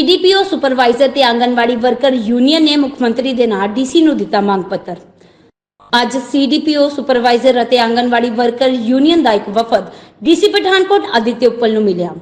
CDPO supervisor ਤੇ anganwadi worker union ਨੇ ਮੁੱਖ ਮੰਤਰੀ ਦੇ ਨਾਲ ਡੀਸੀ ਨੂੰ ਦਿੱਤਾ ਮੰਗ ਪੱਤਰ। ਅੱਜ ਸੀਡੀਪੀਓ ਸੁਪਰਵਾਈਜ਼ਰ ਅਤੇ ਆਂਗਨਵਾੜੀ ਵਰਕਰ ਯੂਨੀਅਨ ਦਾ ਇੱਕ ਵਫਦ ਡੀਸੀ ਪਠਾਨਕੋਟ ਆਦਿਤਿ ਉੱਪਲ ਨੂੰ ਮਿਲਿਆ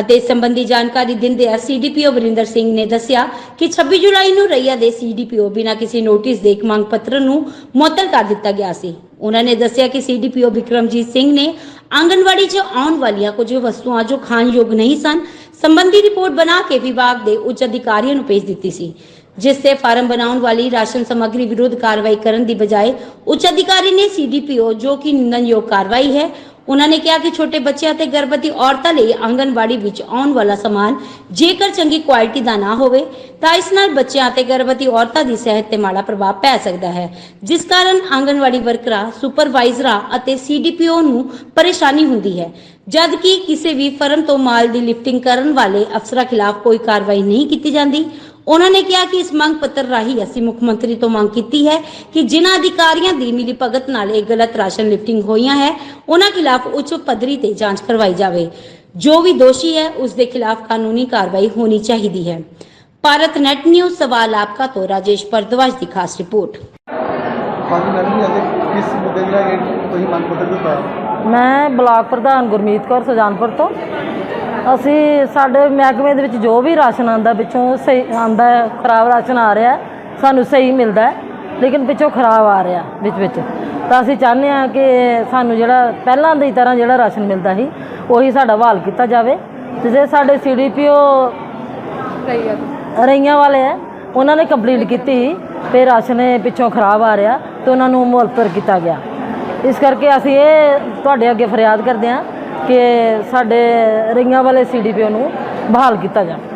ਅਤੇ ਇਸ ਸੰਬੰਧੀ ਜਾਣਕਾਰੀ ਦਿੰਦਿਆਂ ਸੀਡੀਪੀਓ ਵਰਿੰਦਰ ਸਿੰਘ ਨੇ ਦੱਸਿਆ ਕਿ 26 ਜੁਲਾਈ ਨੂੰ ਰਈਆ ਦੇ ਸੀਡੀਪੀਓ ਬਿਨਾਂ ਕਿਸੇ ਨੋਟਿਸ ਦੇ ਇੱਕ ਮੰਗ ਪੱਤਰ ਨੂੰ ਮੁਅੱਤਲ ਕਰ ਦਿੱਤਾ ਗਿਆ ਸੀ। ਉਹਨਾਂ ਨੇ ਦੱਸਿਆ ਕਿ ਸੀਡੀਪੀਓ ਵਿਕਰਮਜੀਤ ਸਿੰਘ ਨੇ ਆਂਗਨਵਾੜੀ 'ਚ ਆਉਣ ਵਾਲੀਆਂ ਕੁਝ ਵਸਤੂਆਂ ਜੋ ਖਾਣਯੋਗ ਨਹੀਂ ਸਨ ਸੰਬੰਧੀ ਰਿਪੋਰਟ ਬਣਾ ਕੇ ਵਿਭਾਗ ਦੇ ਉੱਚ ਅਧਿਕਾਰੀਆਂ ਨੂੰ ਭੇਜ ਦਿੱਤੀ ਸੀ, ਜਿਸ ਤੇ ਫਾਰਮ ਬਣਾਉਣ ਵਾਲੀ ਰਾਸ਼ਨ ਸਮੱਗਰੀ ਵਿਰੁੱਧ ਕਾਰਵਾਈ ਕਰਨ ਦੀ ਬਜਾਏ ਉੱਚ ਅਧਿਕਾਰੀ ਨੇ ਸੀਡੀਪੀਓ ਜੋ ਕਿ ਨਿੰਦਨਯੋਗ ਕਾਰਵਾਈ ਹੈ ਉਹਨਾਂ ਨੇ ਕਿਹਾ ਕਿ ਛੋਟੇ ਬੱਚਿਆਂ ਤੇ ਗਰਭਵਤੀ ਔਰਤਾਂ ਲਈ ਆਂਗਨਵਾੜੀ ਵਿੱਚ ਆਉਣ ਵਾਲਾ ਸਮਾਨ ਜੇਕਰ ਚੰਗੀ ਕੁਆਲਿਟੀ ਦਾ ਨਾ ਹੋਵੇ, ਤਾਂ ਇਸ ਨਾਲ ਬੱਚਿਆਂ ਤੇ ਗਰਭਵਤੀ ਔਰਤਾਂ ਦੀ ਸਿਹਤ ਤੇ ਮਾੜਾ ਪ੍ਰਭਾਵ ਪੈ ਸਕਦਾ ਹੈ। ਜਿਸ ਕਾਰਨ ਆਂਗਨਵਾੜੀ ਵਰਕਰਾਂ, ਸੁਪਰਵਾਈਜ਼ਰਾਂ ਅਤੇ ਸੀਡੀਪੀਓ ਨੂੰ ਪਰੇਸ਼ਾਨੀ ਹੁੰਦੀ ਹੈ। ਜਦ ਕਿ ਕਿਸੇ ਵੀ ਫਰਮ ਤੋਂ ਮਾਲ ਦੀ ਲਿਫਟਿੰਗ ਕਰਨ ਵਾਲੇ ਅਫਸਰਾਂ ਖਿਲਾਫ ਕੋਈ ਕਾਰਵਾਈ ਨਹੀਂ ਕੀਤੀ ਜਾਂਦੀ ਉਹਨਾਂ ਨੇ ਕਿਹਾ ਕਿ ਇਸ ਮੰਗ ਪੱਤਰ ਰਾਹੀਂ ਅਸੀਂ ਮੁੱਖ ਮੰਤਰੀ ਤੋਂ ਮੰਗ ਕੀਤੀ ਹੈ ਕਿ ਜਿਨ੍ਹਾਂ ਅਧਿਕਾਰੀਆਂ ਦੀ ਮਿਲੀ ਨਾਲ ਇਹ ਗਲਤ ਰਾਸ਼ਨ ਲਿਫਟਿੰਗ ਹੋਈਆਂ ਹੈ, ਉਹਨਾਂ ਖਿਲਾਫ ਉੱਚ ਪੱਧਰੀ ਤੇ ਜਾਂਚ ਕਰਵਾਈ ਜਾਵੇ। ਜੋ ਵੀ ਦੋਸ਼ੀ ਹੈ, ਉਸ ਦੇ ਖਿਲਾਫ ਕਾਨੂੰਨੀ ਕਾਰਵਾਈ ਹੋਣੀ ਚਾਹੀਦੀ ਹੈ। ਭਾਰਤ ਨੈਟ ਨਿਊਜ਼ ਸਵਾਲ ਆਪਕਾ ਤੋਂ ਰਾਜੇਸ਼ ਭਰਦਵਾਜ ਦੀ ਖਾਸ ਰਿਪੋਰਟ। ਹਾਂਜੀ ਮੈਡਮ ਜੀ ਅੱਜ ਕਿਸ ਮੁੱਦੇ ਦੀ ਲੈ ਤੁਸੀਂ ਮੰਗ ਪੱਤਰ ਦਿੱਤਾ ਮੈਂ ਬਲਾਕ ਪ੍ਰਧਾਨ ਗੁਰਮੀਤ ਕੌਰ ਸੁਜਾਨਪੁਰ ਤੋਂ। ਅਸੀਂ ਸਾਡੇ ਮਹਿਕਮੇ ਦੇ ਵਿੱਚ ਜੋ ਵੀ ਰਾਸ਼ਨ ਆਂਦਾ ਪਿੱਛੋਂ ਸਹੀ ਆਂਦਾ ਖਰਾਬ ਰਾਸ਼ਨ ਆ ਰਿਹਾ ਸਾਨੂੰ ਸਹੀ ਮਿਲਦਾ ਲੇਕਿਨ ਪਿੱਛੋਂ ਖਰਾਬ ਆ ਰਿਹਾ ਵਿੱਚ ਵਿੱਚ। ਤਾਂ ਅਸੀਂ ਚਾਹੁੰਦੇ ਹਾਂ ਕਿ ਸਾਨੂੰ ਜਿਹੜਾ ਪਹਿਲਾਂ ਦੀ ਤਰ੍ਹਾਂ ਜਿਹੜਾ ਰਾਸ਼ਨ ਮਿਲਦਾ ਸੀ, ਉਹੀ ਸਾਡਾ ਬਹਾਲ ਕੀਤਾ ਜਾਵੇ। ਤੇ ਜੇ ਸਾਡੇ ਸੀਡੀਪੀਓ ਰਈਆਂ ਵਾਲੇ ਹੈ, ਉਹਨਾਂ ਨੇ ਕੰਪਲੀਟ ਕੀਤੀ ਤੇ ਰਾਸ਼ਨ ਪਿੱਛੋਂ ਖਰਾਬ ਆ ਰਿਹਾ, ਤੇ ਉਹਨਾਂ ਨੂੰ ਮੁਅੱਤਲ ਕੀਤਾ ਗਿਆ। ਇਸ ਕਰਕੇ ਅਸੀਂ ਇਹ ਤੁਹਾਡੇ ਅੱਗੇ ਫਰਿਆਦ ਕਰਦੇ ਹਾਂ ਕਿ ਸਾਡੇ ਰਈਆਂ ਵਾਲੇ ਸੀਡੀਪੀਓ ਨੂੰ ਬਹਾਲ ਕੀਤਾ ਜਾਵੇ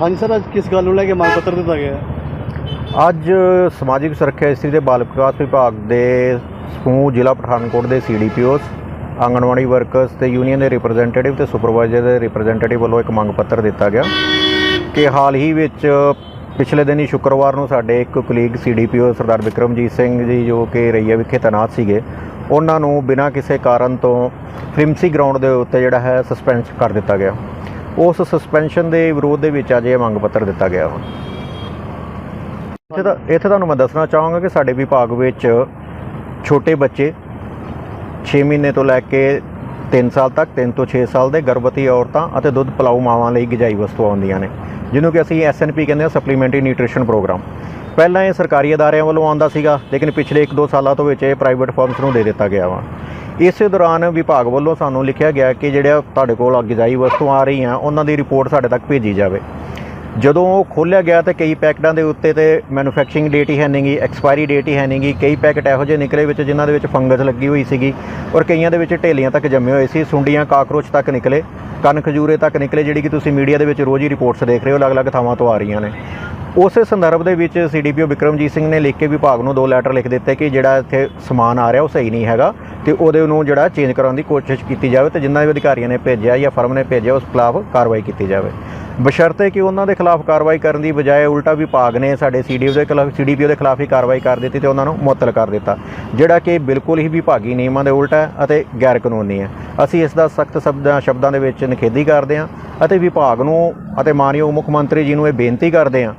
ਹਾਂਜੀ ਸਰ ਅੱਜ ਕਿਸ ਗੱਲ ਨੂੰ ਲੈ ਕੇ ਮੰਗ ਪੱਤਰ ਦਿੱਤਾ ਗਿਆ? ਅੱਜ ਸਮਾਜਿਕ ਸੁਰੱਖਿਆ ਇਸਤਰੀ ਤੇ ਬਾਲ ਵਿਕਾਸ ਵਿਭਾਗ ਦੇ ਸਮੂਹ ਜ਼ਿਲ੍ਹਾ ਪਠਾਨਕੋਟ ਦੇ ਸੀਡੀਪੀਓਸ ਆਂਗਣਵਾੜੀ ਵਰਕਰਸ ਤੇ ਯੂਨੀਅਨ ਦੇ ਰਿਪਰੈਜ਼ੈਂਟੇਟਿਵ ਤੇ ਸੁਪਰਵਾਈਜ਼ਰ ਦੇ ਰਿਪਰੈਜ਼ੈਂਟੇਟਿਵ ਵੱਲੋਂ ਇੱਕ ਮੰਗ ਪੱਤਰ ਦਿੱਤਾ ਗਿਆ ਕਿ ਹਾਲ ਹੀ ਵਿੱਚ ਪਿਛਲੇ ਦਿਨੀ ਸ਼ੁੱਕਰਵਾਰ ਨੂੰ ਸਾਡੇ ਇੱਕ ਕੁਲੀਗ ਸੀਡੀਪੀਓ ਸਰਦਾਰ ਵਿਕਰਮਜੀਤ ਸਿੰਘ ਜੀ ਜੋ ਕਿ ਰਈਆ ਵਿਖੇ ਤੈਨਾਤ ਸੀਗੇ, ਉਹਨਾਂ ਨੂੰ ਬਿਨਾਂ ਕਿਸੇ ਕਾਰਨ ਤੋਂ ਫ੍ਰਿਮਸੀ ਗਰਾਊਂਡ ਦੇ ਉੱਤੇ ਜਿਹੜਾ ਹੈ ਸਸਪੈਂਡ ਕਰ ਦਿੱਤਾ ਗਿਆ। ਉਸ ਸਸਪੈਂਸ਼ਨ ਦੇ ਵਿਰੋਧ ਦੇ ਵਿੱਚ ਅੱਜ ਇਹ ਮੰਗ ਪੱਤਰ ਦਿੱਤਾ ਗਿਆ ਵਾ ਇੱਥੇ ਤਾਂ ਇੱਥੇ ਤੁਹਾਨੂੰ ਮੈਂ ਦੱਸਣਾ ਚਾਹਾਂਗਾ ਕਿ ਸਾਡੇ ਵਿਭਾਗ ਵਿੱਚ ਛੋਟੇ ਬੱਚੇ 6 ਮਹੀਨੇ ਤੋਂ ਲੈ ਕੇ 3 ਸਾਲ ਤੱਕ 3 ਤੋਂ 6 ਸਾਲ ਦੇ ਗਰਭਵਤੀ ਔਰਤਾਂ ਅਤੇ ਦੁੱਧ ਪਿਲਾਊ ਮਾਵਾਂ ਲਈ ਗਿਜਾਈ ਵਸਤੂਆਂ ਆਉਂਦੀਆਂ ਨੇ। ਜਿਹਨੂੰ ਕਿ ਅਸੀਂ ਐਸਐਨਪੀ ਕਹਿੰਦੇ ਹਾਂ ਸਪਲੀਮੈਂਟਰੀ ਨਿਊਟ੍ਰੀਸ਼ਨ ਪ੍ਰੋਗਰਾਮ ਪਹਿਲਾਂ ਇਹ ਸਰਕਾਰੀ ਅਦਾਰਿਆਂ ਵੱਲੋਂ ਆਉਂਦਾ ਸੀਗਾ, ਲੇਕਿਨ ਪਿਛਲੇ 1-2 ਸਾਲਾਂ ਤੋਂ ਵਿੱਚ ਇਹ ਪ੍ਰਾਈਵੇਟ ਫਰਮਸ ਨੂੰ ਦੇ ਦਿੱਤਾ ਗਿਆ ਵਾ। ਇਸੇ ਦੌਰਾਨ ਵਿਭਾਗ ਵੱਲੋਂ ਸਾਨੂੰ ਲਿਖਿਆ ਗਿਆ ਕਿ ਜਿਹੜਾ ਤੁਹਾਡੇ ਕੋਲ ਗਿਜਾਈ ਵਸਤੂਆਂ ਆ ਰਹੀਆਂ, ਉਹਨਾਂ ਦੀ ਰਿਪੋਰਟ ਸਾਡੇ ਤੱਕ ਭੇਜੀ ਜਾਵੇ। ਜਦੋਂ ਉਹ ਖੋਲ੍ਹਿਆ ਗਿਆ ਤੇ ਕਈ ਪੈਕਟਾਂ ਦੇ ਉੱਤੇ ਤੇ ਮੈਨੂਫੈਕਚਰਿੰਗ ਡੇਟ ਹੀ ਹੈ ਨਹੀਂਗੀ ਐਕਸਪਾਇਰੀ ਡੇਟ ਹੀ ਹੈ ਨਹੀਂਗੀ ਕਈ ਪੈਕਟ ਇਹੋ ਜਿਹੇ ਨਿਕਲੇ ਵਿੱਚ ਜਿਨ੍ਹਾਂ ਦੇ ਵਿੱਚ ਫੰਗਸ ਲੱਗੀ ਹੋਈ ਸੀਗੀ ਔਰ ਕਈਆਂ ਦੇ ਵਿੱਚ ਢੇਲੀਆਂ ਤੱਕ ਜੰਮੇ ਹੋਏ ਸੀ, ਸੁੰਡੀਆਂ ਕਾਕਰੋਚ ਤੱਕ ਨਿਕਲੇ ਕੰਨ ਖਜੂਰੇ ਤੱਕ ਨਿਕਲੇ, ਜਿਹੜੀ ਕਿ ਤੁਸੀਂ ਮੀਡੀਆ ਦੇ ਵਿੱਚ ਰੋਜ਼ ਹੀ ਰਿਪੋਰਟਸ ਦੇਖ ਰਹੇ ਹੋ, ਅਲੱਗ-ਅਲੱਗ ਥਾਵਾਂ ਤੋਂ ਆ ਰਹੀਆਂ ਨੇ। ਉਸੇ ਸੰਦਰਭ ਦੇ ਵਿੱਚ ਸੀਡੀਪੀਓ ਵਿਕਰਮਜੀਤ ਸਿੰਘ ਨੇ ਲਿਖ ਕੇ ਵਿਭਾਗ ਨੂੰ ਦੋ ਲੈਟਰ ਲਿਖ ਦਿੱਤੇ ਕਿ ਜਿਹੜਾ ਇੱਥੇ ਸਮਾਨ ਆ ਰਿਹਾ ਉਹ ਸਹੀ ਨਹੀਂ ਹੈਗਾ ਤੇ ਉਹਦੇ ਨੂੰ ਜਿਹੜਾ ਚੇਂਜ ਕਰਾਉਣ ਦੀ ਕੋਸ਼ਿਸ਼ ਕੀਤੀ ਜਾਵੇ ਤੇ ਜਿੰਨਾ ਵੀ ਅਧਿਕਾਰੀਆਂ ਨੇ ਭੇਜਿਆ ਜਾਂ ਫਰਮ ਨੇ ਭੇਜਿਆ, ਉਸ ਖਿਲਾਫ ਕਾਰਵਾਈ ਕੀਤੀ ਜਾਵੇ। ਬਸ਼ਰਤੇ ਕਿ ਉਹਨਾਂ ਦੇ ਖਿਲਾਫ ਕਾਰਵਾਈ ਕਰਨ ਦੀ ਬਜਾਏ ਉਲਟਾ ਵਿਭਾਗ ਨੇ ਸਾਡੇ ਸੀਡੀਓ ਦੇ ਖਿਲਾਫ ਸੀਡੀਪੀਓ ਦੇ ਖਿਲਾਫ ਹੀ ਕਾਰਵਾਈ ਕਰ ਦਿੱਤੀ ਤੇ ਉਹਨਾਂ ਨੂੰ ਮੁਅੱਤਲ ਕਰ ਦਿੱਤਾ, ਜਿਹੜਾ ਕਿ ਬਿਲਕੁਲ ਹੀ ਵਿਭਾਗੀ ਨਿਯਮਾਂ ਦੇ ਉਲਟਾ ਹੈ ਅਤੇ ਗੈਰ ਕਾਨੂੰਨੀ ਹੈ। ਅਸੀਂ ਇਸ ਦਾ ਸਖਤ ਸ਼ਬਦਾਂ ਸ਼ਬਦਾਂ ਦੇ ਵਿੱਚ ਨਿਖੇਧੀ ਕਰਦੇ ਹਾਂ ਅਤੇ ਵਿਭਾਗ ਨੂੰ ਅਤੇ ਮਾਨਯੋਗ ਮੁੱਖ ਮੰਤਰੀ ਜੀ ਨੂੰ ਇਹ ਬੇਨਤੀ ਕਰਦੇ ਹਾਂ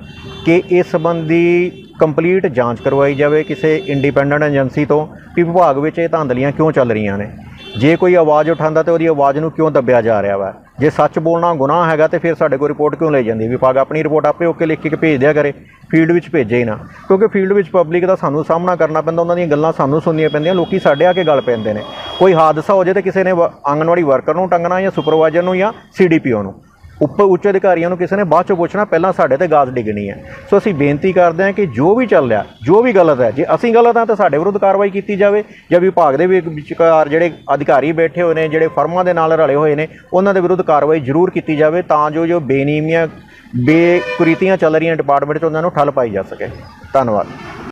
ਕਿ ਇਸ ਸੰਬੰਧੀ ਕੰਪਲੀਟ ਜਾਂਚ ਕਰਵਾਈ ਜਾਵੇ ਕਿਸੇ ਇੰਡੀਪੈਂਡੈਂਟ ਏਜੰਸੀ ਤੋਂ ਕਿ ਵਿਭਾਗ ਵਿੱਚ ਇਹ ਧਾਂਦਲੀਆਂ ਕਿਉਂ ਚੱਲ ਰਹੀਆਂ ਨੇ। ਜੇ ਕੋਈ ਆਵਾਜ਼ ਉਠਾਉਂਦਾ ਤੇ ਉਹਦੀ ਆਵਾਜ਼ ਨੂੰ ਕਿਉਂ ਦੱਬਿਆ ਜਾ ਰਿਹਾ ਵਾ? ਜੇ ਸੱਚ ਬੋਲਣਾ ਗੁਨਾਹ ਹੈਗਾ ਤੇ ਫਿਰ ਸਾਡੇ ਕੋਲ ਰਿਪੋਰਟ ਕਿਉਂ ਲਈ ਜਾਂਦੀ? ਵਿਭਾਗ ਆਪਣੀ ਰਿਪੋਰਟ ਆਪੇ ਓਕੇ ਲਿਖ ਕੇ ਭੇਜ ਦਿਆ ਕਰੇ। ਫੀਲਡ ਵਿੱਚ ਭੇਜੇ ਹੀ ਨਾ। ਕਿਉਂਕਿ ਫੀਲਡ ਵਿੱਚ ਪਬਲਿਕ ਦਾ ਸਾਨੂੰ ਸਾਹਮਣਾ ਕਰਨਾ ਪੈਂਦਾ, ਉਹਨਾਂ ਦੀਆਂ ਗੱਲਾਂ ਸਾਨੂੰ ਸੁਣਨੀਆਂ ਪੈਂਦੀਆਂ, ਲੋਕੀ ਸਾਡੇ ਆ ਕੇ ਗੱਲ ਪੈਂਦੇ ਨੇ। ਕੋਈ ਹਾਦਸਾ ਹੋ ਜਾਏ ਤੇ ਕਿਸੇ ਨੇ ਵ- ਆਂਗਣਵਾੜੀ ਵਰਕਰ ਨੂੰ ਟੰਗਣਾ ਜਾਂ ਸੁਪਰਵਾਈਜ਼ਰ ਨੂੰ ਜਾਂ ਸੀਡੀਪੀਓ ਨੂੰ। ਉੱਪਰ ਉੱਚ ਅਧਿਕਾਰੀਆਂ ਨੂੰ ਕਿਸੇ ਨੇ ਬਾਅਦ ਚੋਂ ਪੁੱਛਣਾ, ਪਹਿਲਾਂ ਸਾਡੇ ਤੇ ਗਾਜ਼ ਡਿੱਗਣੀ ਹੈ। ਸੋ ਅਸੀਂ ਬੇਨਤੀ ਕਰਦੇ ਹਾਂ ਕਿ ਜੋ ਵੀ ਚੱਲ ਰਿਹਾ, ਜੋ ਵੀ ਗਲਤ ਹੈ, ਜੇ ਅਸੀਂ ਗਲਤ ਹਾਂ ਤਾਂ ਸਾਡੇ ਵਿਰੁੱਧ ਕਾਰਵਾਈ ਕੀਤੀ ਜਾਵੇ, ਜਾਂ ਵਿਭਾਗ ਦੇ ਵੀ ਵਿਚਕਾਰ ਜਿਹੜੇ ਅਧਿਕਾਰੀ ਬੈਠੇ ਹੋਏ ਨੇ, ਜਿਹੜੇ ਫਰਮਾਂ ਦੇ ਨਾਲ ਰਲੇ ਹੋਏ ਨੇ, ਉਹਨਾਂ ਦੇ ਵਿਰੁੱਧ ਕਾਰਵਾਈ ਜ਼ਰੂਰ ਕੀਤੀ ਜਾਵੇ ਤਾਂ ਜੋ ਜੋ ਬੇਨੀਮੀਆਂ, ਬੇਕੁਰੀਤੀਆਂ ਚੱਲ ਰਹੀਆਂ ਡਿਪਾਰਟਮੈਂਟ 'ਚ ਉਹਨਾਂ ਨੂੰ ਠੱਲ ਪਾਈ ਜਾ ਸਕੇ। ਧੰਨਵਾਦ।